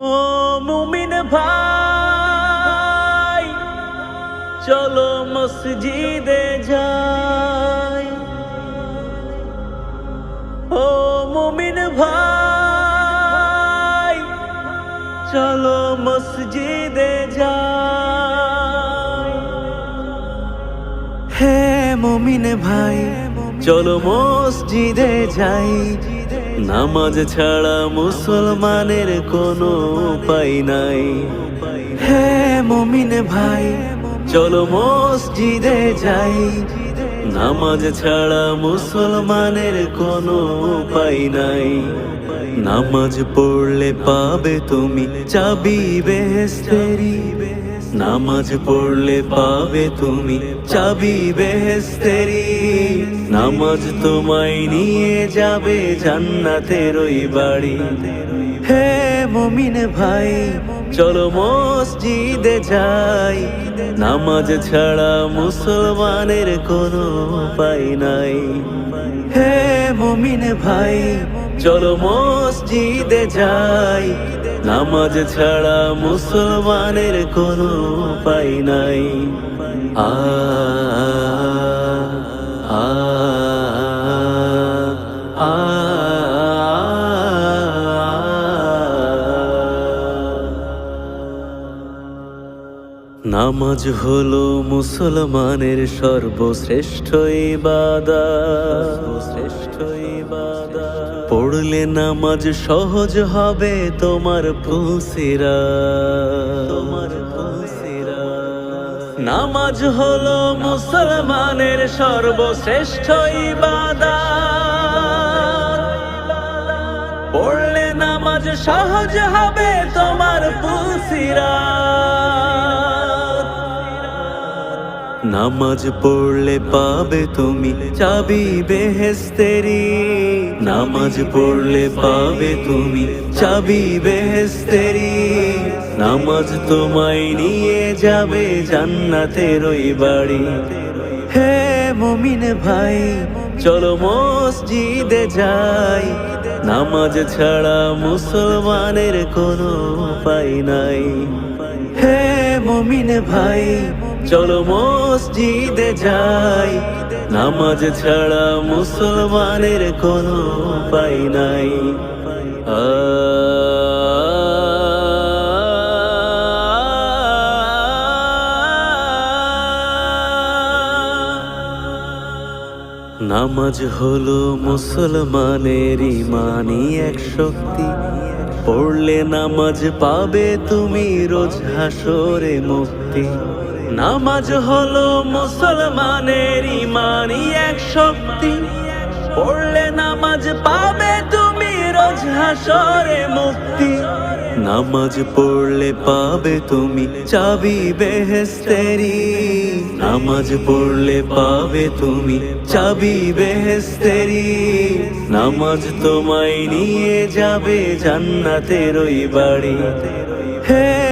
ও মুমিন ভাই, চলো মসজিদে যাই। ও মুমিন ভাই, চলো মসজিদে যাই। হে মুমিন ভাই, চলো মসজিদে যাই। নামাজ ছাড়া মুসলমানের কোনো উপায় নাই। হে মুমিন ভাই, চলো মসজিদে যাই। নামাজ ছাড়া মুসলমানের কোনো উপায় নাই। নামাজ পড়লে পাবে তুমি চাবি বেহেস্তেরি নামাজ পড়লে পাবে তুমি, চাবি বেহেস্তেরি নামাজ তোমায় নিয়ে যাবে জান্নাতের ওই বাড়ি। হে মুমিন ভাই, চলো মসজিদে যাই। নামাজ ছাড়া মুসলমানের কোনো উপায় নাই। হে মুমিন ভাই চলো মসজিদে যাই নামাজ ছাড়া মুসলমানের কোনো উপায় নাই আ নামাজ হলো মুসলমানের সর্বশ্রেষ্ঠ ইবাদা শ্রেষ্ঠ ইবাদা পড়লে নামাজ সহজ হবে তোমার ফুসিরা তোমার ফুসিরা নামাজ হলো মুসলমানের সর্বশ্রেষ্ঠ ইবাদা পড়লে নামাজ সহজ হবে তোমার পুসিরা নামাজ পড়লে পাবে তুমি চাবি বেহেস্তেরি নামাজ পড়লে পাবে তুমি চাবি বেহেস্তেরি নামাজ তোমায় নিয়ে যাবে জান্নাতের ওই বাড়ি। হে মুমিন ভাই, চলো মসজিদে যাই। নামাজ ছাড়া মুসলমানের কোনো উপায় নাই। মুমিন ভাই, চলো মসজিদে যাই। নামাজ ছাড়া মুসলমানের কোনো উপায় নাই। নামাজ হলো মুসলমানের ইমানি এক শক্তি পড়লে নামাজ পাবে তুমি রোজ হাসরে মুক্তি। নামাজ হলো মুসলমানের ইমানি এক শক্তি। পড়লে নামাজ পাবে তুমি রোজ হাসরে মুক্তি। নামাজ পড়লে পাবে তুমি চাবি বেহেস্তেরি নামাজ পড়লে পাবে তুমি চাবি বেহেস্তেরি নামাজ তোমায় নিয়ে যাবে জান্নাতের ওই বাড়ি। হে